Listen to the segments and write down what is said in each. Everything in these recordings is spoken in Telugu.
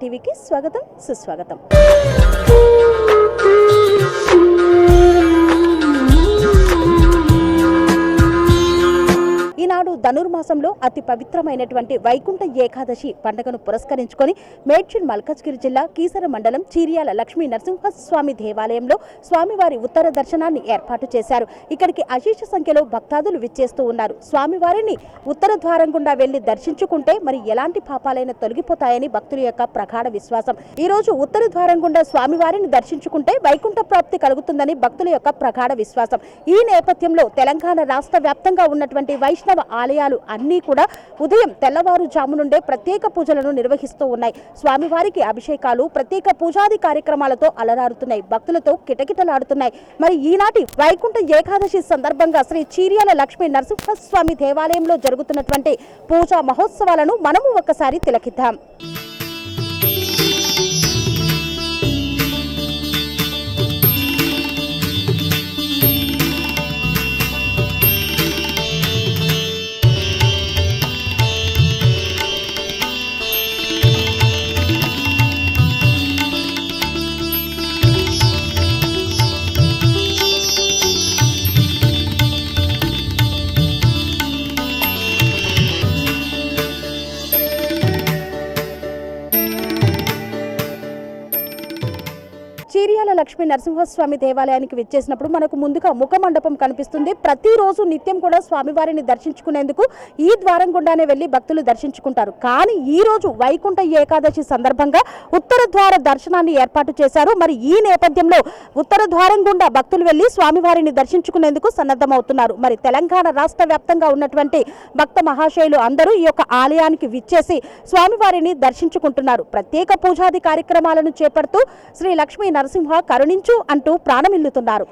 టీవీకి స్వాగతం సుస్వాగతం. మాసంలో అతి పవిత్రమైనటువంటి వైకుంఠ ఏకాదశి పండుగను పురస్కరించుకొని మేడ్చల్ మల్కజ్గిరి జిల్లా కీసర మండలం చీరియాల లక్ష్మీ నరసింహస్వామి దేవాలయంలో స్వామివారి ఉత్తర దర్శనాన్ని ఏర్పాటు చేశారు. ఇక్కడికి అశేష సంఖ్యలో భక్తాదులు విచ్చేస్తూ ఉన్నారు. స్వామివారిని ఉత్తర ద్వారం గుండా వెళ్ళి దర్శించుకుంటే మరి ఎలాంటి పాపాలైనా తొలగిపోతాయని భక్తుల యొక్క ప్రగాఢ విశ్వాసం. ఈ రోజు ఉత్తర ద్వారం గుండా స్వామివారిని దర్శించుకుంటే వైకుంఠ ప్రాప్తి కలుగుతుందని భక్తుల యొక్క ప్రగాఢ విశ్వాసం. ఈ నేపథ్యంలో తెలంగాణ రాష్ట్ర వ్యాప్తంగా ఉన్నటువంటి వైష్ణవ ఆలయాలు అన్నీ కూడా ఉదయం తెల్లవారుజాము నుండే ప్రత్యేక పూజలను నిర్వహిస్తూ ఉన్నాయి. స్వామివారికి అభిషేకాలు ప్రత్యేక పూజాది కార్యక్రమాలతో అలరారుతున్నాయి. భక్తులతో కిటకిటలాడుతున్నాయి. మరి ఈనాటి వైకుంఠ ఏకాదశి సందర్భంగా శ్రీ చీర్యాల లక్ష్మీ నరసింహస్వామి దేవాలయంలో జరుగుతున్నటువంటి పూజా మహోత్సవాలను మనము ఒకసారి తిలకిద్దాం. లక్ష్మీ నరసింహస్వామి దేవాలయానికి విచ్చేసినప్పుడు మనకు ముందుగా ముఖ మండపం కనిపిస్తుంది. ప్రతిరోజు నిత్యం కూడా స్వామివారిని దర్శించుకునేందుకు ఈ ద్వారం గుండానే వెళ్ళి భక్తులు దర్శించుకుంటారు. కానీ ఈ రోజు వైకుంఠ ఏకాదశి సందర్భంగా ఉత్తర ద్వార దర్శనాన్ని ఏర్పాటు చేశారు. మరి ఈ నేపథ్యంలో ఉత్తర ద్వారం గుండా భక్తులు వెళ్ళి స్వామివారిని దర్శించుకునేందుకు సన్నద్ధమవుతున్నారు. మరి తెలంగాణ రాష్ట్ర వ్యాప్తంగా ఉన్నటువంటి భక్త మహాశయులు అందరూ ఈ యొక్క ఆలయానికి విచ్చేసి స్వామివారిని దర్శించుకుంటున్నారు. ప్రత్యేక పూజాది కార్యక్రమాలను చేపడుతూ శ్రీ లక్ష్మీ నరసింహ కరుణించు అంటూ ప్రాణమిల్లుతున్నారు.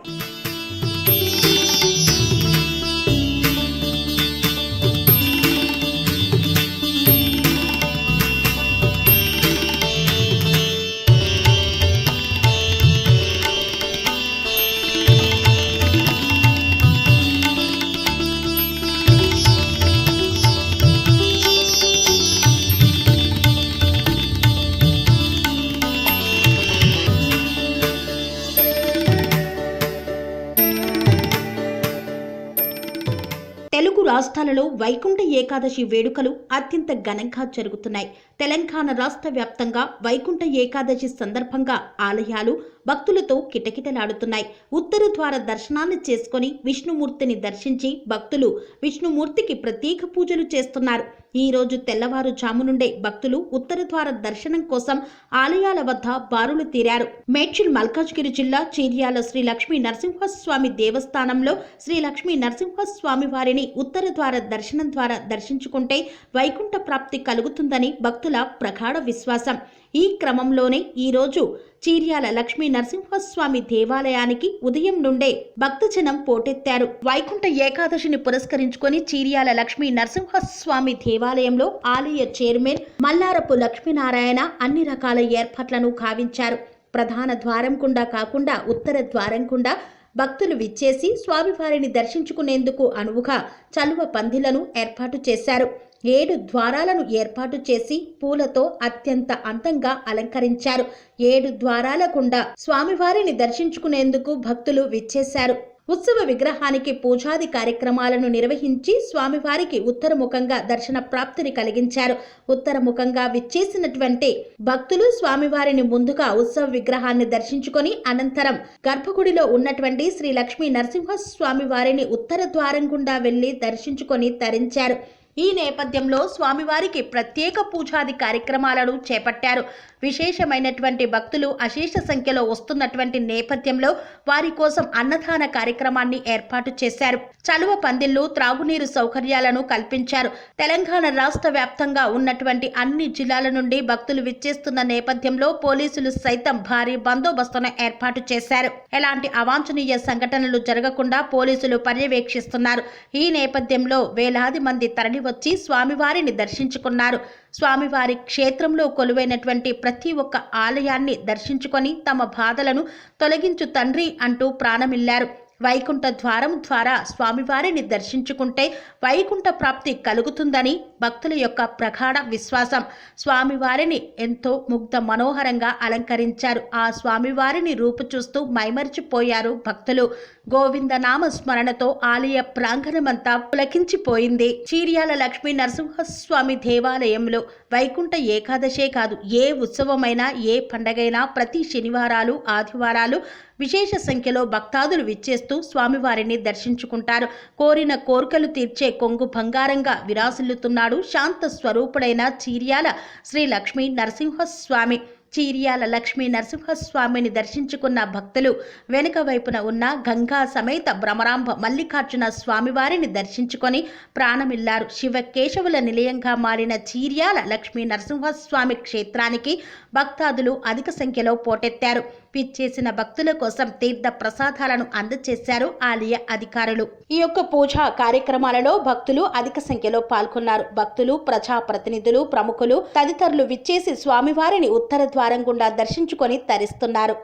రాష్ట్రాలలో వైకుంఠ ఏకాదశి వేడుకలు అత్యంత ఘనంగా జరుగుతున్నాయి. తెలంగాణ రాష్ట్ర వ్యాప్తంగా వైకుంఠ ఏకాదశి సందర్భంగా ఆలయాలు భక్తులతో కిటకిటలాడుతున్నాయి. ఉత్తర ద్వార దర్శనాన్ని చేసుకొని విష్ణుమూర్తిని దర్శించి భక్తులు విష్ణుమూర్తికి ప్రత్యేక పూజలు చేస్తున్నారు. ఈ రోజు తెల్లవారుజాము నుండే భక్తులు ఉత్తర ద్వార దర్శనం కోసం ఆలయాల వద్ద బారులు తీరారు. మేడ్చిల్ మల్కాజ్గిరి జిల్లా చీర్యాల శ్రీ లక్ష్మీ నరసింహస్వామి దేవస్థానంలో శ్రీ లక్ష్మీ నరసింహస్వామి వారిని ఉత్తర ద్వార దర్శనం ద్వారా దర్శించుకుంటే వైకుంఠ ప్రాప్తి కలుగుతుందని భక్తుల ప్రగాఢ విశ్వాసం. ఈ క్రమంలోనే ఈరోజు చీర్యాల లక్ష్మీ నరసింహస్వామి దేవాలయానికి ఉదయం నుండే భక్తజనం పోటెత్తారు. వైకుంఠ ఏకాదశిని పురస్కరించుకొని చీర్యాల లక్ష్మీ నరసింహస్వామి దేవాలయంలో ఆలయ చైర్మన్ మల్లారపు లక్ష్మీనారాయణ అన్ని రకాల ఏర్పాట్లను కావించారు. ప్రధాన ద్వారం గుండా కాకుండా ఉత్తర ద్వారం గుండా భక్తులు విచ్చేసి స్వామివారిని దర్శించుకునేందుకు అనువుగా చలువ పందిలను ఏర్పాటు చేశారు. ఏడు ద్వారాలను ఏర్పాటు చేసి పూలతో అత్యంత అందంగా అలంకరించారు. ఏడు ద్వారాల గుండా స్వామివారిని దర్శించుకునేందుకు భక్తులు విచ్చేశారు. ఉత్సవ విగ్రహానికి పూజాది కార్యక్రమాలను నిర్వహించి స్వామివారికి ఉత్తరముఖంగా దర్శన ప్రాప్తిని కలిగించారు. ఉత్తరముఖంగా విచ్చేసినటువంటి భక్తులు స్వామివారిని ముందుగా ఉత్సవ విగ్రహాన్ని దర్శించుకొని అనంతరం గర్భగుడిలో ఉన్నటువంటి శ్రీ లక్ష్మీ నరసింహస్వామి వారిని ఉత్తర ద్వారం గుండా వెళ్ళి దర్శించుకొని తరించారు. ఈ నేపథ్యంలో స్వామివారికి ప్రత్యేక పూజాది కార్యక్రమాలను చేపట్టారు. విశేషమైనటువంటి భక్తులు అశేష సంఖ్యలో వస్తున్నటువంటి నేపథ్యంలో వారి కోసం అన్నదాన కార్యక్రమాన్ని ఏర్పాటు చేశారు. చలువ పందిళ్ళు త్రాగునీరు సౌకర్యాలను కల్పించారు. తెలంగాణ రాష్ట్ర వ్యాప్తంగా ఉన్నటువంటి అన్ని జిల్లాల నుండి భక్తులు విచ్చేస్తున్న నేపథ్యంలో పోలీసులు సైతం భారీ బందోబస్తును ఏర్పాటు చేశారు. ఎలాంటి అవాంఛనీయ సంఘటనలు జరగకుండా పోలీసులు పర్యవేక్షిస్తున్నారు. ఈ నేపథ్యంలో వేలాది మంది తరలివచ్చి స్వామివారిని దర్శించుకున్నారు. స్వామివారి క్షేత్రంలో కొలువైనటువంటి ప్రతి ఒక్క ఆలయాన్ని దర్శించుకొని తమ బాధలను తొలగించు తండ్రి అంటూ ప్రాణమిల్లారు. వైకుంఠ ద్వారం ద్వారా స్వామివారిని దర్శించుకుంటే వైకుంఠ ప్రాప్తి కలుగుతుందని భక్తుల యొక్క ప్రగాఢ విశ్వాసం. స్వామివారిని ఎంతో ముగ్ధ మనోహరంగా అలంకరించారు. ఆ స్వామివారిని రూపు చూస్తూ మైమరిచిపోయారు భక్తులు. గోవింద స్మరణతో ఆలయ ప్రాంగణమంతా పులకించిపోయింది. చీర్యాల లక్ష్మీ నరసింహస్వామి దేవాలయంలో వైకుంఠ ఏకాదశే కాదు ఏ ఉత్సవమైనా ఏ పండగైనా ప్రతి శనివారాలు ఆదివారాలు విశేష సంఖ్యలో భక్తాదులు విచ్చేస్తూ స్వామివారిని దర్శించుకుంటారు. కోరిన కోరికలు తీర్చే కొంగు బంగారంగా విరాసిల్లుతున్నాడు శాంత స్వరూపుడైన చీర్యాల శ్రీ లక్ష్మీ నరసింహస్వామి. చీర్యాల లక్ష్మీ నరసింహస్వామిని దర్శించుకున్న భక్తులు వెనుక వైపున ఉన్న గంగా సమేత భ్రమరాంబ మల్లికార్జున స్వామివారిని దర్శించుకొని ప్రాణమిల్లారు. శివకేశవుల నిలయంగా మారిన చీర్యాల లక్ష్మీ నరసింహస్వామి క్షేత్రానికి భక్తాదులు అధిక సంఖ్యలో పోటెత్తారు. పిచ్చేసిన భక్తుల కోసం తీర్థ ప్రసాదాలను అందజేశారు ఆలయ అధికారులు. ఈ యొక్క పూజా కార్యక్రమాలలో భక్తులు అధిక సంఖ్యలో పాల్గొన్నారు. భక్తులు ప్రజా ప్రతినిధులు ప్రముఖులు తదితరులు విచ్చేసి స్వామివారిని ఉత్తర ద్వారం గుండా దర్శించుకొని తరిస్తున్నారు.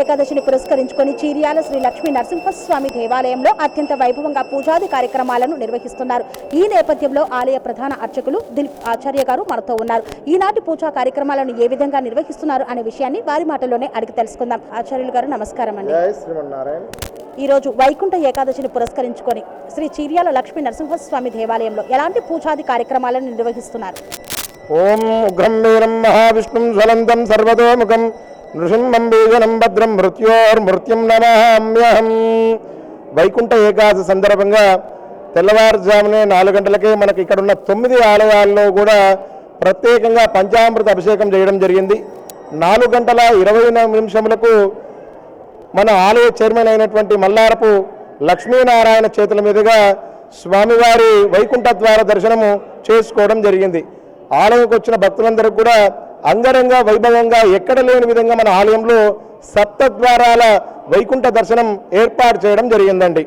ఏకాదశిని పురస్కరించుకొని చీర్యాల శ్రీ లక్ష్మీ నరసింహస్వామి దేవాలయంలో అత్యంత వైభవంగా పూజాది కార్యక్రమాలను నిర్వహిస్తున్నారు. ఈ నేపథ్యంలో ఆలయ ప్రధాన అర్చకులు దిలీప్ ఆచార్య గారు మనతో ఉన్నారు. ఈనాటి పూజా కార్యక్రమాలను ఏ విధంగా నిర్వహిస్తున్నారు అనే విషయాన్ని వారి మాటల్లోనే అడిగి తెలుసుకుందాం. ఆచార్యులు గారు నమస్కారం అండి. ఈ రోజు వైకుంఠ ఏకాదశిని పురస్కరించుకొని శ్రీ చీర్యాల లక్ష్మీ నరసింహస్వామి దేవాలయంలో ఎలాంటి పూజాది కార్యక్రమాలను నిర్వహిస్తున్నారు? ఓం ఉగ్రం మహావిష్ణుం జ్వలంతం సర్వతోముఖం నృసింహం బీజనం భద్రం మృత్యోర్మృత్యుం నమహామ్యహం. వైకుంఠ ఏకాదశి సందర్భంగా తెల్లవారుజామునే నాలుగు గంటలకే మనకి ఇక్కడ ఉన్న తొమ్మిది ఆలయాల్లో కూడా ప్రత్యేకంగా పంచామృత అభిషేకం చేయడం జరిగింది. నాలుగు గంటల ఇరవై నిమిషములకు మన ఆలయ చైర్మన్ అయినటువంటి మల్లారపు లక్ష్మీనారాయణ చేతుల మీదుగా స్వామివారి వైకుంఠ ద్వార దర్శనము చేసుకోవడం జరిగింది. ఆలయంకి వచ్చిన భక్తులందరూ కూడా అంగరంగ వైభవంగా ఎక్కడ లేని విధంగా మన ఆలయంలో సప్త ద్వారాల వైకుంఠ దర్శనం ఏర్పాటు చేయడం జరిగిందండి.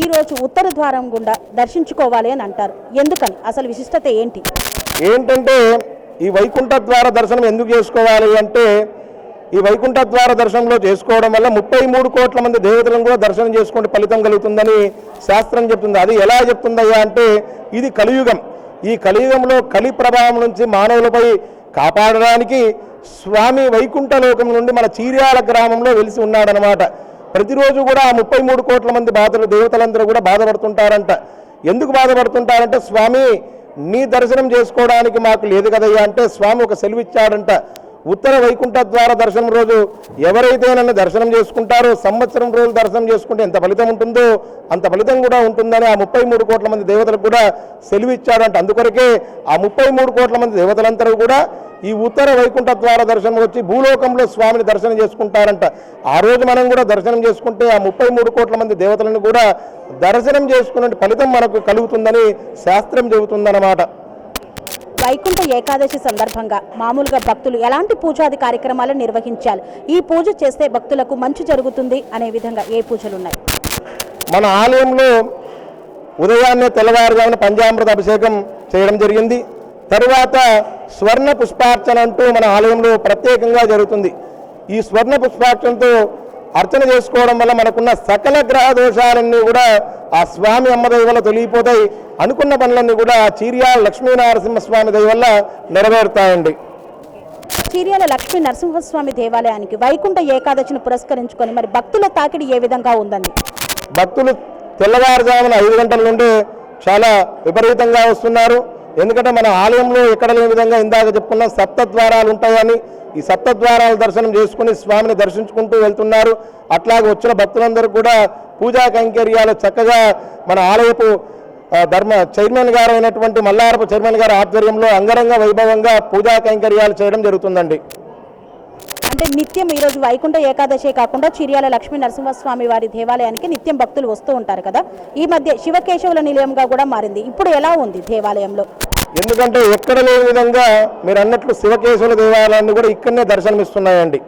ఈ రోజు ఉత్తర ద్వారం గుండా దర్శించుకోవాలి అని అంటారు. ఎందుకని? అసలు విశిష్టత ఏంటి? ఏంటంటే ఈ వైకుంఠ ద్వార దర్శనం ఎందుకు చేసుకోవాలి అంటే ఈ వైకుంఠ ద్వార దర్శనంలో చేసుకోవడం వల్ల ముప్పై మూడు కోట్ల మంది దేవతలను కూడా దర్శనం చేసుకుంటే ఫలితం కలుగుతుందని శాస్త్రం చెప్తుంది. అది ఎలా చెప్తుందయ్యా అంటే ఇది కలియుగం. ఈ కలియుగంలో కలి ప్రభావం నుంచి మానవులపై కాపాడడానికి స్వామి వైకుంఠలోకం నుండి మన చీర్యాల గ్రామంలో వెలిసి ఉన్నాడనమాట ప్రతిరోజు కూడా ఆ ముప్పై మూడు కోట్ల మంది బాధలు దేవతలందరూ కూడా బాధపడుతుంటారంట. ఎందుకు బాధపడుతుంటారంటే స్వామి నీ దర్శనం చేసుకోవడానికి మాకు లేదు కదయ్యా అంటే స్వామి ఒక సెలవు ఇచ్చాడంట ఉత్తర వైకుంఠ ద్వార దర్శనం రోజు ఎవరైతే నన్ను దర్శనం చేసుకుంటారో సంవత్సరం రోజులు దర్శనం చేసుకుంటే ఎంత ఫలితం ఉంటుందో అంత ఫలితం కూడా ఉంటుందని ఆ ముప్పై మూడు కోట్ల మంది దేవతలకు కూడా సెలవిచ్చాడంట. అందుకొరకే ఆ ముప్పై మూడు కోట్ల మంది దేవతలందరూ కూడా ఈ ఉత్తర వైకుంఠ ద్వార దర్శనం వచ్చి భూలోకంలో స్వామిని దర్శనం చేసుకుంటారంట. ఆ రోజు మనం కూడా దర్శనం చేసుకుంటే ఆ ముప్పై మూడు కోట్ల మంది దేవతలను కూడా దర్శనం చేసుకునే ఫలితం మనకు కలుగుతుందని శాస్త్రం చెబుతుందన్నమాట. వైకుంఠ ఏకాదశి సందర్భంగా మామూలుగా భక్తులు ఎలాంటి పూజాది కార్యక్రమాలు నిర్వహించాలి? ఈ పూజ చేస్తే భక్తులకు మంచి జరుగుతుంది అనే విధంగా ఏ పూజలు ఉన్నాయి మన ఆలయంలో ఉదయాన్నే తెల్లవారుజామున పంచామృత అభిషేకం చేయడం జరిగింది. తరువాత స్వర్ణ పుష్పార్చన అంటూ మన ఆలయంలో ప్రత్యేకంగా జరుగుతుంది. ఈ స్వర్ణ పుష్పార్చనతో అర్చన చేసుకోవడం వల్ల మనకున్న సకల గ్రహ దోషాలన్నీ కూడా ఆ స్వామి అమ్మ దయ వల్ల తొలగిపోతాయి. అనుకున్న పనులన్నీ కూడా చీర్యాల లక్ష్మీనరసింహస్వామి దయ వల్ల నెరవేరుతాయండి. చీర్యాల లక్ష్మీ నరసింహస్వామి దేవాలయానికి వైకుంఠ ఏకాదశిని పురస్కరించుకొని మరి భక్తుల తాకిడి ఏ విధంగా ఉందండి? భక్తులు తెల్లవారుజామున ఐదు గంటల నుండి చాలా విపరీతంగా వస్తున్నారు. ఎందుకంటే మన ఆలయంలో ఎక్కడ లేని విధంగా ఇందాక చెప్పుకున్న సప్త ద్వారాలు ఉంటాయని. ఈ సప్త ద్వారాల దర్శనం చేసుకుని స్వామిని దర్శించుకుంటూ వెళ్తున్నారు. అట్లాగే వచ్చిన భక్తులందరూ కూడా పూజా కైంకర్యాలు చక్కగా మన ఆలయపు ధర్మ చైర్మన్ గారు అయినటువంటి మల్లారపు చైర్మన్ గారి ఆధ్వర్యంలో అంగరంగ వైభవంగా పూజా కైంకర్యాలు చేయడం జరుగుతుందండి. అంటే నిత్యం ఈరోజు వైకుంఠ ఏకాదశి కాకుండా చిర్యాల లక్ష్మీ నరసింహస్వామి వారి దేవాలయానికి నిత్యం భక్తులు వస్తూ ఉంటారు కదా. ఈ మధ్య శివకేశవుల నిలయంగా కూడా మారింది. ఇప్పుడు ఎలా ఉంది దేవాలయంలో? ఎందుకంటే ఎక్కడ లేని విధంగా మీరు అన్నట్లు శివకేశవుల దేవాలయాన్ని కూడా ఇక్కడనే దర్శనమిస్తున్నాయండి.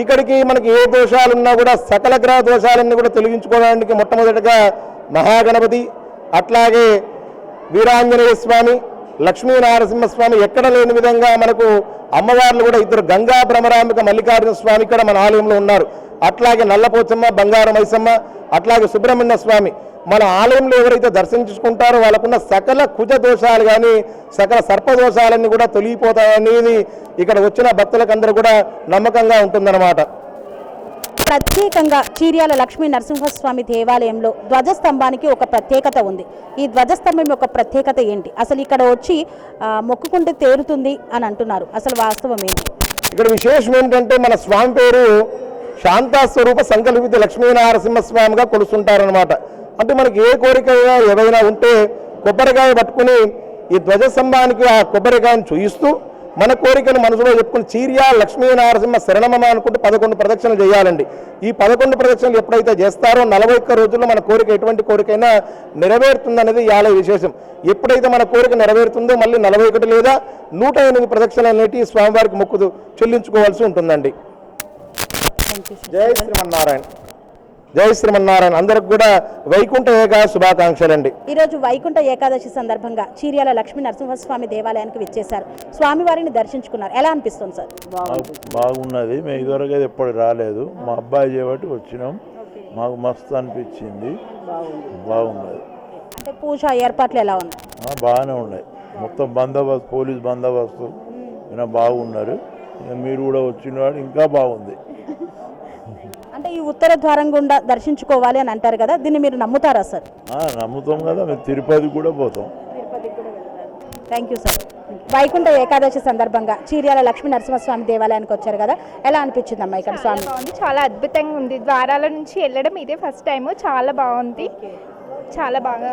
ఇక్కడికి మనకి ఏ దోషాలున్నా కూడా సకల గ్రహ దోషాలన్నీ కూడా తొలగించుకోవడానికి మొట్టమొదటిగా మహాగణపతి అట్లాగే వీరాంజనేయ స్వామి లక్ష్మీ నరసింహస్వామి ఎక్కడ లేని విధంగా మనకు అమ్మవార్లు కూడా ఇద్దరు గంగా భ్రమరాంబిక మల్లికార్జున స్వామి ఇక్కడ మన ఆలయంలో ఉన్నారు. అట్లాగే నల్లపోచమ్మ బంగారు మైసమ్మ అట్లాగే సుబ్రహ్మణ్య స్వామి. మన ఆలయంలో ఎవరైతే దర్శించుకుంటారో వాళ్ళకున్న సకల కుజ దోషాలు కానీ సకల సర్ప దోషాలన్నీ కూడా తొలగిపోతాయనేది ఇక్కడ వచ్చిన భక్తులకు అందరూ కూడా నమ్మకంగా ఉంటుందన్నమాట. ప్రత్యేకంగా చీర్యాల లక్ష్మీ నరసింహస్వామి దేవాలయంలో ధ్వజస్తంభానికి ఒక ప్రత్యేకత ఉంది. ఈ ధ్వజస్తంభం యొక్క ప్రత్యేకత ఏంటి? అసలు ఇక్కడ వచ్చి మొక్కుకుంటే తేరుతుంది అని అంటున్నారు. అసలు వాస్తవం ఏంటి? ఇక్కడ విశేషం ఏంటంటే మన స్వామి పేరు శాంతాస్వరూప సంకల్పిత లక్ష్మీనరసింహ స్వామిగా కొలుస్తుంటారనమాట అంటే మనకి ఏ కోరిక ఏదైనా ఉంటే కొబ్బరికాయ పట్టుకుని ఈ ధ్వజస్తంభానికి ఆ కొబ్బరికాయను చూయిస్తూ మన కోరికను మనసులో చెప్పుకుని చీర్యా లక్ష్మీనరసింహ శరణమమ అనుకుంటే పదకొండు ప్రదక్షిణలు చేయాలండి. ఈ పదకొండు ప్రదక్షిణలు ఎప్పుడైతే చేస్తారో నలభై ఒక్క రోజుల్లో మన కోరిక ఎటువంటి కోరికైనా నెరవేరుతుందనేది ఆలయ విశేషం. ఎప్పుడైతే మన కోరిక నెరవేరుతుందో మళ్ళీ నలభై ఒకటి లేదా నూట ఎనిమిది ప్రదక్షిణలు అనేటి స్వామివారికి మొక్కుదు చెల్లించుకోవాల్సి ఉంటుందండి. జై శ్రీమన్నారాయణ. జై శ్రీమన్నారాయణ. అందరికి కూడా వైకుంఠ ఏకా శుభాకాంక్షలండి ఈరోజు వైకుంఠ ఏకాదశి సందర్భంగా చీర్యాల లక్ష్మీ నరసింహస్వామి దేవాలయానికి విచ్చేశారు. స్వామివారిని దర్శించుకున్నారు. ఎలా అనిపిస్తుంది సార్? బాగున్నది. మేము ఇదివరకు ఎప్పుడు రాలేదు. మా అబ్బాయి చేయబట్టి వచ్చినాం. మాకు మస్తు అనిపించింది. బాగున్నది. అంటే పూజ ఏర్పాట్లు ఎలా ఉన్నాయి? ఆ, బాగానే ఉన్నాయి. మొత్తం బందోబస్తు పోలీస్ బందోబస్తు. బాగున్నారు. మీరు కూడా వచ్చినాడు ఇంకా బాగుంది. అంటే ఈ ఉత్తర ద్వారం గుండా దర్శించుకోవాలి అని అంటారు కదా దీన్ని మీరు నమ్ముతారా సార్? ఆ, నమ్ముతాం కదా మేము తిరుపతి కూడా పోతాం. Thank you sir Vaikuntha Ekadashi సందర్భంగా చీర్యాల లక్ష్మీ నరసింహస్వామి దేవాలయానికి వచ్చారు కదా ఎలా అనిపించిందమ్మా ఇక్కడ చాలా స్వామి? బాగుంది చాలా అద్భుతంగా ఉంది. ద్వారాల నుంచి వెళ్ళడం ఇదే ఫస్ట్ టైం చాలా బాగుంది. చాలా బాగా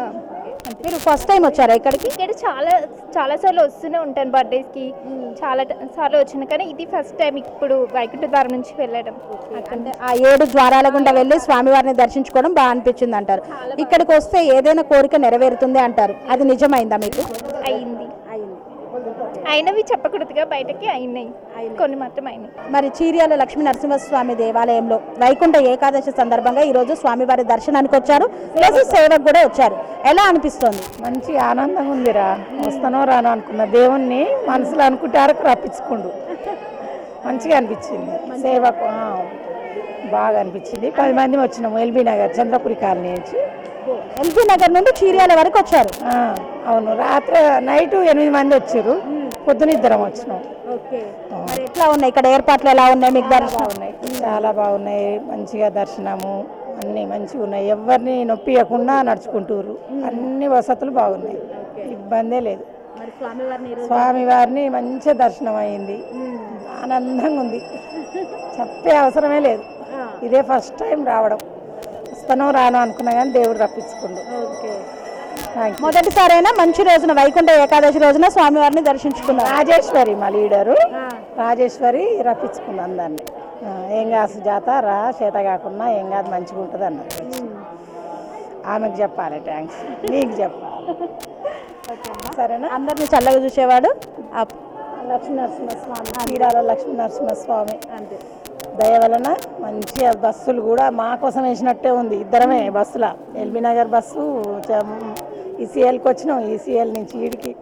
మీరు ఫస్ట్ టైం వచ్చారా ఇక్కడికి? ఇక్కడ చాలా చాలా సార్లు వస్తూనే ఉంటాను బర్త్డేస్కి చాలా సార్లు వచ్చిన కానీ ఇది ఫస్ట్ టైం ఇప్పుడు వైకుంఠ ద్వారం నుంచి వెళ్ళడం. అంటే ఆ ఏడు ద్వారాల గుండా వెళ్ళి స్వామివారిని దర్శించుకోవడం బాగా అనిపించింది అంటారు. ఇక్కడికి వస్తే ఏదైనా కోరిక నెరవేరుతుంది అంటారు. అది నిజమైందా మీకు? అయింది. అయినవి చెప్పకూడదుగా బయటకి అయినాయి. కొన్ని మాత్రం అయినాయి మరి చీర్యాల లక్ష్మీ నరసింహస్వామి దేవాలయంలో వైకుంఠ ఏకాదశి సందర్భంగా ఈ రోజు స్వామివారి దర్శనానికి వచ్చారు. ప్లస్ సేవకు కూడా వచ్చారు. ఎలా అనిపిస్తోంది? మంచి ఆనందంగా ఉందిరా. వస్తానో రాను అనుకున్న. దేవుణ్ణి మనసులో అనుకుంటారు రప్పించుకుండు. మంచిగా అనిపించింది. సేవకు బాగా అనిపించింది. పది మంది వచ్చినాము ఎల్బీ నగర్ చంద్రపురి కాలనీ నుంచి. ఎల్బీ నగర్ నుండి చీర్యాల వరకు వచ్చారు. అవును. రాత్రి నైట్ ఎనిమిది మంది వచ్చారు. పొద్దున ఇద్దరం వచ్చినాం. ఎట్లా ఉన్నాయి? ఇక్కడ ఏర్పాట్లు ఎలా ఉన్నాయి? మీకు దర్శనం? బాగున్నాయి. చాలా బాగున్నాయి. మంచిగా దర్శనము. అన్నీ మంచిగా ఉన్నాయి. ఎవరిని నొప్పియకుండా నడుచుకుంటారు. అన్ని వసతులు బాగున్నాయి. ఇబ్బందే లేదు. స్వామివారిని మంచిగా దర్శనం అయింది. ఆనందంగా ఉంది. చెప్పే అవసరమే లేదు. ఇదే ఫస్ట్ టైం రావడం. వస్తానో రాను అనుకున్నా కానీ దేవుడు రప్పించుకుండు. మొదటిసారైనా మంచి రోజున వైకుంఠ ఏకాదశి రోజున స్వామివారిని దర్శించుకున్నారు. రాజేశ్వరి మా లీడరు. రాజేశ్వరి రప్పించుకుంది అందరినీ. ఆ, ఏం కాదు సుజాత రా చేత కాకుండా ఏం కాదు మంచిగా ఉంటుంది అన్నది ఆమెకు చెప్పాలి థ్యాంక్స్ నీకు చెప్పాలి. సరేనా? అందరిని చల్లగా చూసేవాడు. లక్ష్మీ నరసింహస్వామి చీరాల లక్ష్మీ నరసింహస్వామి. దయ వలన మంచిగా బస్సులు కూడా మా కోసం వేసినట్టే ఉంది ఇద్దరమే బస్సుల. ఎల్బీ నగర్ బస్సు ఈసీఎల్కి వచ్చినాం ఈసీఎల్ నుంచి ఈడికి.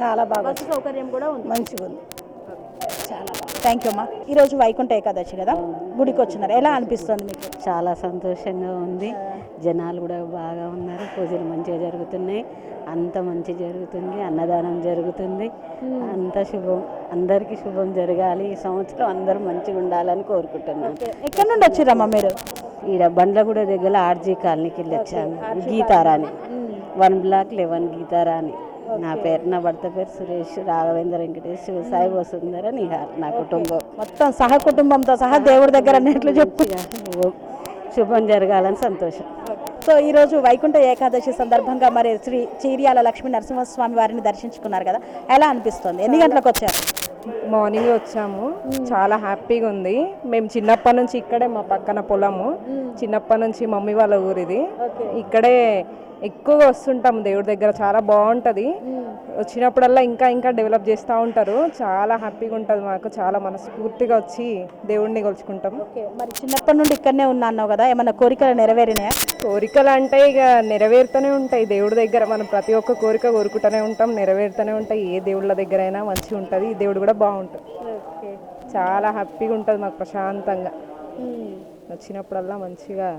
చాలా బాగా. సౌకర్యం కూడా ఉంది. మంచిగా ఉంది. చాలా బాగా. థ్యాంక్ యూ అమ్మా. ఈరోజు వైకుంఠ ఏకాదశి కదా? గుడికి వచ్చినారు. ఎలా అనిపిస్తుంది మీకు? చాలా సంతోషంగా ఉంది. జనాలు కూడా బాగా ఉన్నారు. పూజలు మంచిగా జరుగుతున్నాయి. అంత మంచి జరుగుతుంది. అన్నదానం జరుగుతుంది. అంత శుభం. అందరికీ శుభం జరగాలి. ఈ సంవత్సరం అందరూ మంచిగా ఉండాలని కోరుకుంటున్నాను. ఎక్కడి నుండి వచ్చిరమ్మా మీరు? ఈడ బండ్లగూడ దగ్గర ఆర్జీ కాలనీకి వెళ్ళి వచ్చాను. Geetharani. One block eleven Geetharani నా పేరు నా భర్త పేరు సురేష్ రాఘవేంద్ర వెంకటేష్ సాయి వసుంధర నిహార్ నా కుటుంబం. మొత్తం సహ కుటుంబంతో సహా దేవుడి దగ్గర అన్నట్లు చెప్పు. శుభం శుభం జరగాలని సంతోషం. సో ఈరోజు వైకుంఠ ఏకాదశి సందర్భంగా మరి శ్రీ చీర్యాల లక్ష్మీ నరసింహస్వామి వారిని దర్శించుకున్నారు కదా. ఎలా అనిపిస్తుంది? ఎన్ని గంటలకు వచ్చారు? మార్నింగ్ వచ్చాము. చాలా హ్యాపీగా ఉంది. మేము చిన్నప్పటి నుంచి ఇక్కడే మా పక్కన పొలము. చిన్నప్పటి నుంచి మమ్మీ వాళ్ళ ఊరిది. ఇక్కడే ఎక్కువగా వస్తుంటాము దేవుడి దగ్గర చాలా బాగుంటుంది. వచ్చినప్పుడల్లా ఇంకా ఇంకా డెవలప్ చేస్తూ ఉంటారు. చాలా హ్యాపీగా ఉంటుంది మాకు చాలా మనస్ఫూర్తిగా వచ్చి దేవుడిని కొలుచుకుంటాం. మరి చిన్నప్పటి నుండి ఇక్కడనే ఉన్నా అన్నావు కదా ఏమైనా కోరికలు నెరవేరినాయా? కోరికలు అంటే ఇక నెరవేరుతూనే ఉంటాయి. దేవుడి దగ్గర మనం ప్రతి ఒక్క కోరిక కోరుకుంటూనే ఉంటాం నెరవేరుతూనే ఉంటాయి. ఏ దేవుళ్ళ దగ్గర అయినా మంచిగా ఉంటుంది ఈ దేవుడు కూడా బాగుంటుంది చాలా హ్యాపీగా ఉంటుంది మాకు ప్రశాంతంగా. వచ్చినప్పుడల్లా మంచిగా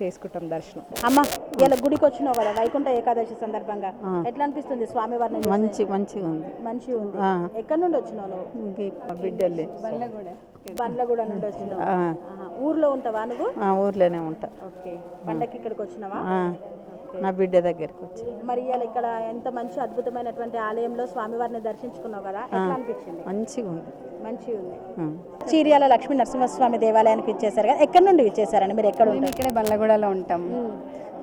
చేసుకుంటాం దర్శనం. అమ్మ ఇలా గుడికి వచ్చినావు కదా వైకుంఠ ఏకాదశి సందర్భంగా. ఎట్లా అనిపిస్తుంది స్వామివారిని చూస్తే? మంచి మంచిగా ఉంది. మంచిగా ఉంది. ఎక్కడి నుండి వచ్చినావు నువ్వు? ఇంక బిడ్డలే. బండ్లగూడ నుండి వచ్చినావు. ఊర్లో ఉంటావా నువ్వు? ఊర్లోనే ఉంటా. ఓకే. ఇక్కడికి వచ్చినావా? నా బిడ్డ దగ్గరికి వచ్చి. మరి ఇవాళ ఇక్కడ ఎంత మంచి అద్భుతమైనటువంటి ఆలయంలో స్వామివారిని దర్శించుకున్నావు కదా ఎట్లా అనిపించింది? మంచిగా ఉంది. మంచిగా ఉంది చీర్యాల లక్ష్మీ నరసింహస్వామి దేవాలయానికి ఇచ్చేసారు కదా ఎక్కడి నుండి ఇచ్చేసారండి మీరు ఎక్కడ ఉంటారు? ఇక్కడే బండ్లగూడలో ఉంటాం.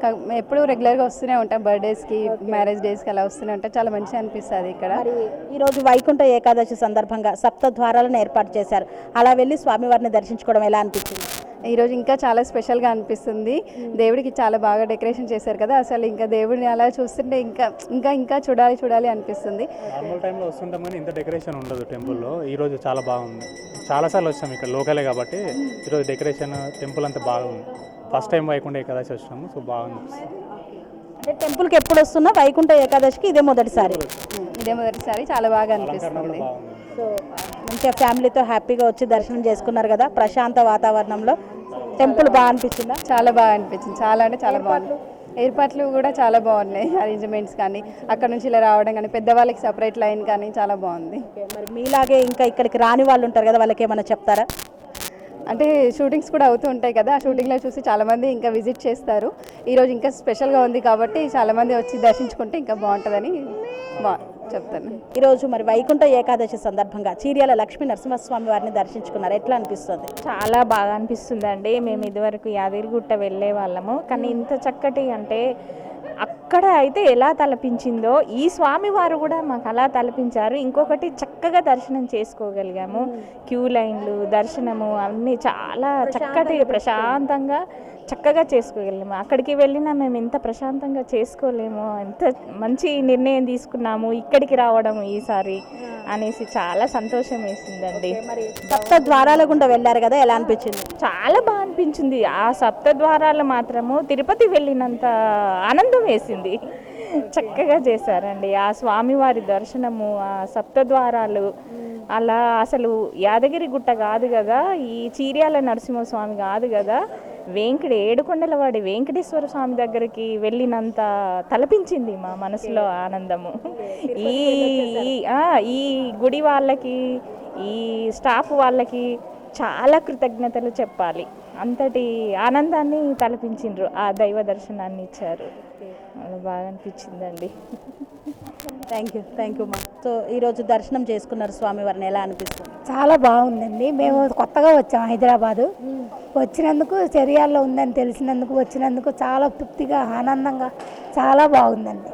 కా- ఎప్పుడు రెగ్యులర్గా వస్తూనే ఉంటాం బర్త్డేస్కి మ్యారేజ్ డేస్కి అలా వస్తూనే ఉంటాం. చాలా మంచిగా అనిపిస్తుంది ఇక్కడ. మరి ఈ రోజు వైకుంఠ ఏకాదశి సందర్భంగా సప్త ద్వారాలను ఏర్పాటు చేశారు. అలా వెళ్ళి స్వామివారిని దర్శించుకోవడం ఎలా అనిపించింది? ఈరోజు ఇంకా చాలా స్పెషల్గా అనిపిస్తుంది. దేవుడికి చాలా బాగా డెకరేషన్ చేశారు కదా అసలు ఇంకా దేవుడిని అలా చూస్తుంటే ఇంకా ఇంకా ఇంకా చూడాలి చూడాలి అనిపిస్తుంది. నార్మల్ టైంలో వస్తుంటాం కానీ ఇంత డెకరేషన్ ఉండదు టెంపుల్లో. ఈరోజు చాలా బాగుంది. చాలాసార్లు వచ్చాము ఇక్కడ లోకలే కాబట్టి ఈరోజు డెకరేషన్ టెంపుల్ అంతా బాగుంది. ఫస్ట్ టైం వైకుంఠ ఏకాదశి వచ్చినాము సో బాగుంది. అంటే టెంపుల్కి ఎప్పుడు వస్తున్నా వైకుంఠ ఏకాదశికి ఇదే మొదటిసారి. ఇదే మొదటిసారి. చాలా బాగా అనిపిస్తుంది. సో మంచిగా ఫ్యామిలీతో హ్యాపీగా వచ్చి దర్శనం చేసుకున్నారు కదా ప్రశాంత వాతావరణంలో. టెంపుల్ బాగా అనిపించిందా? చాలా బాగా అనిపించింది. చాలా అంటే చాలా బాగుంది. ఏర్పాట్లు కూడా చాలా బాగున్నాయి అరేంజ్మెంట్స్ కానీ అక్కడ నుంచి ఇలా రావడం కానీ పెద్దవాళ్ళకి సపరేట్ లైన్ కానీ చాలా బాగుంది. మరి మీలాగే ఇంకా ఇక్కడికి రాని వాళ్ళు ఉంటారు కదా వాళ్ళకి ఏమైనా చెప్తారా? అంటే షూటింగ్స్ కూడా అవుతూ ఉంటాయి కదా ఆ షూటింగ్లో చూసి చాలామంది ఇంకా విజిట్ చేస్తారు. ఈరోజు ఇంకా స్పెషల్గా ఉంది కాబట్టి చాలామంది వచ్చి దర్శించుకుంటే ఇంకా బాగుంటుందని బా చెప్తాను. ఈరోజు మరి వైకుంఠ ఏకాదశి సందర్భంగా చీర్యాల లక్ష్మీ నరసింహస్వామి వారిని దర్శించుకున్నారు. ఎట్లా అనిపిస్తుంది? చాలా బాగా అనిపిస్తుందండి. మేము ఇదివరకు యాదగిరిగుట్ట వెళ్ళే వాళ్ళము. కానీ ఇంత చక్కటి అంటే అక్కడ అయితే ఎలా తలపించిందో ఈ స్వామివారు కూడా మాకు అలా తలపించారు. ఇంకొకటి చక్కగా దర్శనం చేసుకోగలిగాము. క్యూ లైన్లు దర్శనము అన్నీ చాలా చక్కటి ప్రశాంతంగా చక్కగా చేసుకోగలిగాము. అక్కడికి వెళ్ళినా మేము ఇంత ప్రశాంతంగా చేసుకోలేము. ఎంత మంచి నిర్ణయం తీసుకున్నాము. ఇక్కడికి రావడం ఈసారి అనేసి చాలా సంతోషం వేసిందండి. మరి సప్త ద్వారాల గుండా వెళ్ళారు కదా ఎలా అనిపించింది? చాలా బాగా అనిపించింది. ఆ సప్త ద్వారాలు మాత్రము తిరుపతి వెళ్ళినంత ఆనందం వేసింది. చక్కగా చేశారండి. ఆ స్వామివారి దర్శనము ఆ సప్త ద్వారాలు అలా అసలు యాదగిరి గుట్ట కాదు కదా ఈ చీర్యాల నరసింహస్వామి కాదు కదా వెంకట ఏడుకొండలవాడి వెంకటేశ్వర స్వామి దగ్గరికి వెళ్ళినంత తలపించింది మా మనసులో ఆనందము. ఈ ఈ- గుడి వాళ్ళకి ఈ స్టాఫ్ వాళ్ళకి చాలా కృతజ్ఞతలు చెప్పాలి. అంతటి ఆనందాన్ని తలపించిండ్రు. ఆ దైవ దర్శనాన్ని ఇచ్చారు. బాగా అనిపించిందండి. థ్యాంక్ యూ థ్యాంక్ యూ మా సో ఈరోజు దర్శనం చేసుకున్నారు స్వామివారిని ఎలా అనిపిస్తుంది? చాలా బాగుందండి. మేము కొత్తగా వచ్చాం హైదరాబాదు. వచ్చినందుకు చర్యాల్లో ఉందని తెలిసినందుకు వచ్చినందుకు చాలా తృప్తిగా ఆనందంగా చాలా బాగుందండి.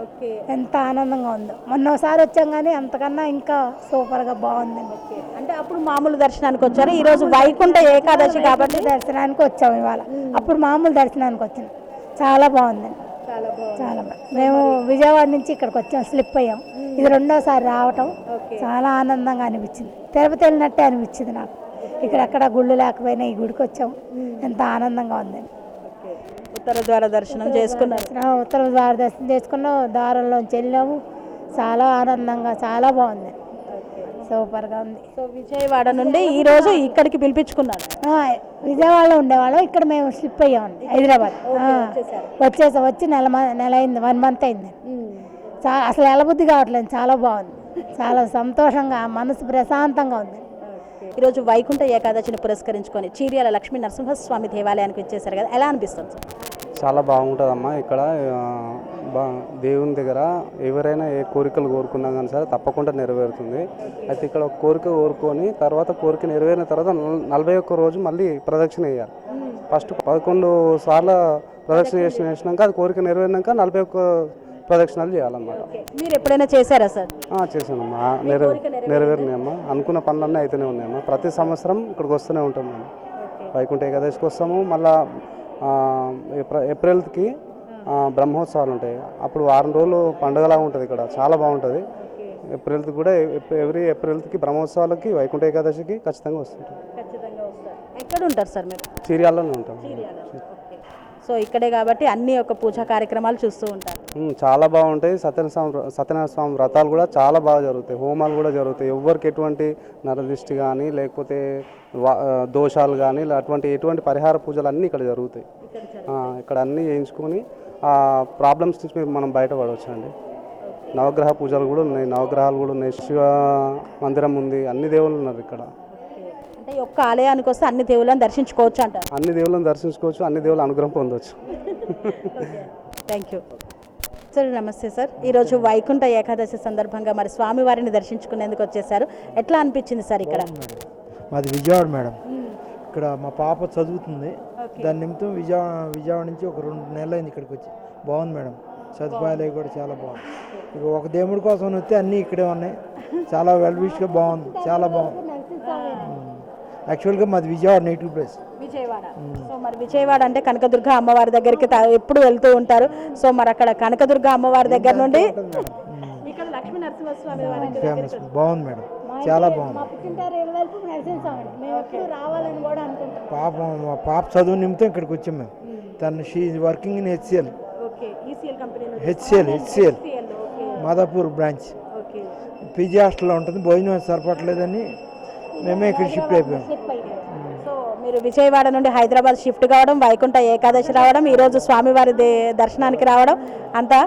ఎంత ఆనందంగా ఉందో. మొన్న ఒకసారి వచ్చాం కానీ అంతకన్నా ఇంకా సూపర్గా బాగుందండి. అంటే అప్పుడు మామూలు దర్శనానికి వచ్చారు? ఈరోజు వైకుంఠ ఏకాదశి కాబట్టి? దర్శనానికి వచ్చాము ఇవాళ. అప్పుడు మామూలు దర్శనానికి వచ్చాం చాలా బాగుందండి. చాలా మేము విజయవాడ నుంచి ఇక్కడికి వచ్చాం స్లిప్ అయ్యాం. ఇది రెండోసారి రావటం చాలా ఆనందంగా అనిపించింది. తిరుపతి వెళ్ళినట్టే అనిపించింది నాకు. ఇక్కడ ఎక్కడ గుళ్ళు లేకపోయినా ఈ గుడికి వచ్చాం. ఎంత ఆనందంగా ఉందండి ఉత్తర ద్వార దర్శనం చేసుకున్నారు దర్శనం. ఉత్తర ద్వార దర్శనం చేసుకున్నాం. దారంలోంచి వెళ్ళాము. చాలా ఆనందంగా చాలా బాగుంది. సూపర్గా ఉంది. సో విజయవాడ నుండి ఈ రోజు ఇక్కడికి పిలిపించుకున్నారు. విజయవాడలో ఉండేవాళ్ళం. ఇక్కడ మేము స్లిప్ అయ్యామండి హైదరాబాద్. వచ్చేసాం వచ్చి నెల నెల అయింది వన్ మంత్ అయింది. చా అసలు ఎలబుద్ధి కావట్లేదు చాలా బాగుంది. చాలా సంతోషంగా మనసు ప్రశాంతంగా ఉంది. ఈరోజు వైకుంఠ ఏకాదశిని పురస్కరించుకొని చీర్యాల లక్ష్మీ నరసింహస్వామి దేవాలయానికి వచ్చేసారు కదా ఎలా అనిపిస్తుంది? సార్? చాలా బాగుంటుందమ్మా. ఇక్కడ బా దేవుని దగ్గర ఎవరైనా ఏ కోరికలు కోరుకున్నా కానీ సరే తప్పకుండా నెరవేరుతుంది. అయితే ఇక్కడ ఒక కోరిక కోరుకొని తర్వాత కోరిక నెరవేరిన తర్వాత నల్- నలభై ఒక్క రోజు మళ్ళీ ప్రదక్షిణ వేయాలి ఫస్ట్ పదకొండు సార్లు ప్రదక్షిణ చేసిన చేసినాక అది కోరిక నెరవేరినాక నలభై ఒక్క ప్రదక్షిణాలు చేయాలన్నమాట. మీరు ఎప్పుడైనా చేశారా సార్? చేశానమ్మా. నెరవే నెరవేరినాయమ్మా. అనుకున్న పనులన్నీ అయితేనే ఉన్నాయమ్మా. ప్రతి సంవత్సరం ఇక్కడికి వస్తూనే ఉంటాం మేము. వైకుంఠ ఏకాదశికి వస్తాము. మళ్ళా ఏప్రిల్కి బ్రహ్మోత్సవాలు ఉంటాయి. అప్పుడు వారం రోజులు పండుగలా ఉంటుంది ఇక్కడ. చాలా బాగుంటుంది. ఏప్రిల్కి కూడా ఎవ్రీ ఏప్రిల్కి బ్రహ్మోత్సవాలకి వైకుంఠ ఏకాదశికి ఖచ్చితంగా వస్తుంటాం ఎక్కడ ఉంటారు సార్ మీరు? చీరియాల్లోనే ఉంటాం. సో ఇక్కడే కాబట్టి అన్ని ఒక పూజా కార్యక్రమాలు చూస్తూ ఉంటారు. చాలా బాగుంటాయి. సత్యనారాయణ స్వామి సత్యనారాయణ స్వామి వ్రతాలు కూడా చాలా బాగా జరుగుతాయి. హోమాలు కూడా జరుగుతాయి. ఎవరికి ఎటువంటి నరదిష్టి కానీ లేకపోతే దోషాలు కానీ అటువంటి ఎటువంటి పరిహార పూజలు అన్నీ ఇక్కడ జరుగుతాయి. ఇక్కడ అన్నీ చేయించుకొని ఆ ప్రాబ్లమ్స్ నుంచి మనం బయటపడవచ్చు అండి నవగ్రహ పూజలు కూడా ఉన్నాయి. నవగ్రహాలు కూడా ఉన్నాయి. శివ మందిరం ఉంది. అన్ని దేవుళ్ళు ఉన్నారు ఇక్కడ. అంటే ఈ ఒక్క ఆలయానికి వస్తే అన్ని దేవుళ్ళని దర్శించుకోవచ్చు అంటారు అన్ని దేవుళ్ళని దర్శించుకోవచ్చు అన్ని దేవుళ్ళ అనుగ్రహం పొందవచ్చు థ్యాంక్ యూ సార్ నమస్తే సార్ ఈరోజు వైకుంఠ ఏకాదశి సందర్భంగా మరి స్వామివారిని దర్శించుకునేందుకు వచ్చేసారు. ఎట్లా అనిపించింది సార్ ఇక్కడ? మాది విజయవాడ మేడం. ఇక్కడ మా పాప చదువుతుంది. దాని నిమిత్తం విజయవాడ విజయవాడ నుంచి ఒక రెండు నెలలు అయింది ఇక్కడికి వచ్చి. బాగుంది మేడం. సదుపాయాలు కూడా చాలా బాగుంది. ఇక ఒక దేవుడి కోసం వస్తే అన్నీ ఇక్కడే ఉన్నాయి. చాలా వెల్ విష్గా బాగుంది. చాలా బాగుంది. యాక్చువల్గా మాది Vijayawada native place. Vijayawada. So మరి విజయవాడ అంటే కనకదుర్గ అమ్మవారి దగ్గరికి ఎప్పుడు వెళ్తూ ఉంటారు. సో మరి అక్కడ కనకదుర్గ అమ్మవారి దగ్గర నుండి ఇక్కడ లక్ష్మీ నరసింహస్వామి వారి ఫేమస్ బాగుంది మేడం. చాలా బాగుంది. పాప మా పాప చదువు నిమిత్తం ఇక్కడికి వచ్చాం మేము. తను she working in HCL HCL HCL Madhapur branch. PG హాస్టల్లో ఉంటుంది. భోజనం సరిపడలేదని మేమే ఇక్కడ షిఫ్ట్ అయిపోయాం సో మీరు విజయవాడ నుండి హైదరాబాద్ షిఫ్ట్ కావడం వైకుంఠ ఏకాదశి రావడం ఈ రోజు స్వామివారి దర్శనానికి రావడం అంతా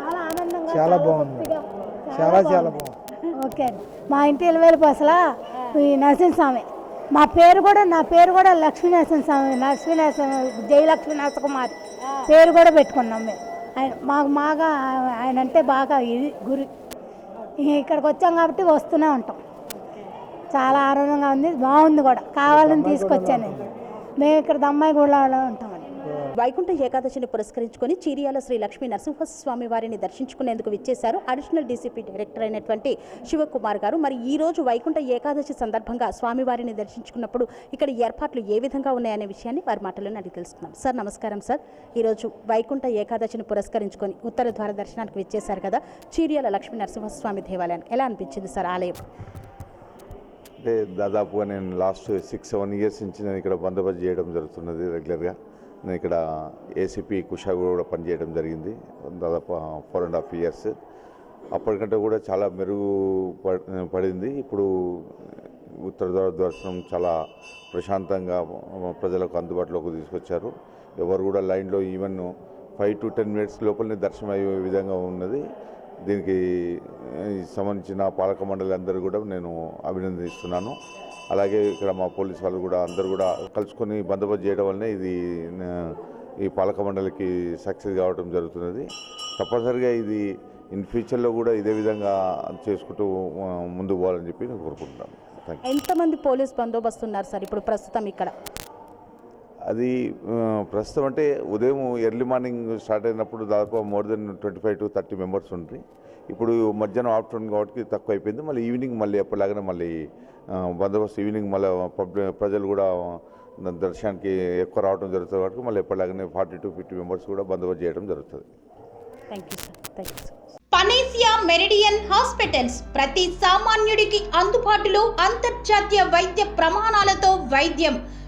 చాలా బాగుంది. చాలా చాలా బాగుంది. ఓకే అండి. మా ఇంటి ఇరువైపు అసలు ఈ నరసింహస్వామి. మా పేరు కూడా నా పేరు కూడా లక్ష్మీ నరసింహస్వామి లక్ష్మీ నరసింహ జయలక్ష్మీ నరసకుమారి పేరు కూడా పెట్టుకున్నాం మేము. ఆయన మాకు బాగా ఆయన అంటే బాగా ఇది గురి. ఇక్కడికి వచ్చాం కాబట్టి వస్తూనే ఉంటాం. చాలా ఆనందంగా ఉంది. బాగుంది కూడా. కావాలని తీసుకొచ్చాను నేను. మేము ఇక్కడ దమ్మాయి గూడలో ఉంటామండి వైకుంఠ ఏకాదశిని పురస్కరించుకొని చీరియాల శ్రీ లక్ష్మీ నరసింహస్వామి వారిని దర్శించుకునేందుకు విచ్చేశారు అడిషనల్ డీసీపీ డైరెక్టర్ అయినటువంటి శివకుమార్ గారు. మరి ఈ రోజు వైకుంఠ ఏకాదశి సందర్భంగా స్వామివారిని దర్శించుకున్నప్పుడు ఇక్కడ ఏర్పాట్లు ఏ విధంగా ఉన్నాయనే విషయాన్ని వారి మాటలను అడిగి తెలుసుకున్నాం సార్ నమస్కారం సార్. ఈరోజు వైకుంఠ ఏకాదశిని పురస్కరించుకొని ఉత్తర ద్వార దర్శనానికి విచ్చేశారు కదా చీరియాల లక్ష్మీ నరసింహస్వామి దేవాలయం. ఎలా అనిపించింది సార్ ఆలయం? అంటే దాదాపుగా నేను లాస్ట్ సిక్స్ సెవెన్ ఇయర్స్ నుంచి నేను ఇక్కడ బందోబస్తు చేయడం జరుగుతున్నది రెగ్యులర్గా. నేను ఇక్కడ ఏసీపీ కుషా కూడా పనిచేయడం జరిగింది. దాదాపు ఫోర్ అండ్ హాఫ్ ఇయర్స్. అప్పటికంటే కూడా చాలా మెరుగు పడింది. ఇప్పుడు ఉత్తర ద్వార దర్శనం చాలా ప్రశాంతంగా ప్రజలకు అందుబాటులోకి తీసుకొచ్చారు. ఎవరు కూడా లైన్లో even five to ten minutes లోపలనే దర్శనం అయ్యే విధంగా ఉన్నది. దీనికి సంబంధించిన పాలక మండలి అందరూ కూడా నేను అభినందిస్తున్నాను. అలాగే ఇక్కడ మా పోలీస్ వాళ్ళు కూడా అందరూ కూడా కలుసుకొని బందోబస్తు చేయడం వల్లనే ఇది ఈ పాలక మండలికి సక్సెస్ కావడం జరుగుతున్నది. తప్పనిసరిగా ఇది ఇన్ ఫ్యూచర్లో కూడా ఇదే విధంగా చేసుకుంటూ ఆ, ముందుకు పోవాలని చెప్పి నేను కోరుకుంటున్నాను. ఎంతమంది పోలీస్ బందోబస్తు ఉన్నారు సార్ ఇప్పుడు ప్రస్తుతం ఇక్కడ? అది ప్రస్తుతం అంటే ఉదయం ఎర్లీ మార్నింగ్ స్టార్ట్ అయినప్పుడు దాదాపు more than twenty five to thirty members ఉంటుంది ఇప్పుడు మధ్యాహ్నం ఆఫ్టర్నూన్ కాబట్టి తక్కువ అయిపోయింది మళ్ళీ ఈవినింగ్ మళ్ళీ ఎప్పటిలాగానే మళ్ళీ బందోబస్తు ఈవినింగ్ మళ్ళీ పబ్లిక్ ప్రజలు కూడా దర్శనానికి ఎక్కువ రావడం జరుగుతుంది కాబట్టి మళ్ళీ ఎప్పటిలాగానే ఫార్టీ టు ఫిఫ్టీ మెంబర్స్ కూడా బందోబస్తు చేయడం జరుగుతుంది. Thank you sir thank you sir Panacea Meridian hospitals ప్రతి సామాన్యుడికి అందుబాటులో అంతర్జాతీయ వైద్య ప్రమాణాలతో వైద్యం.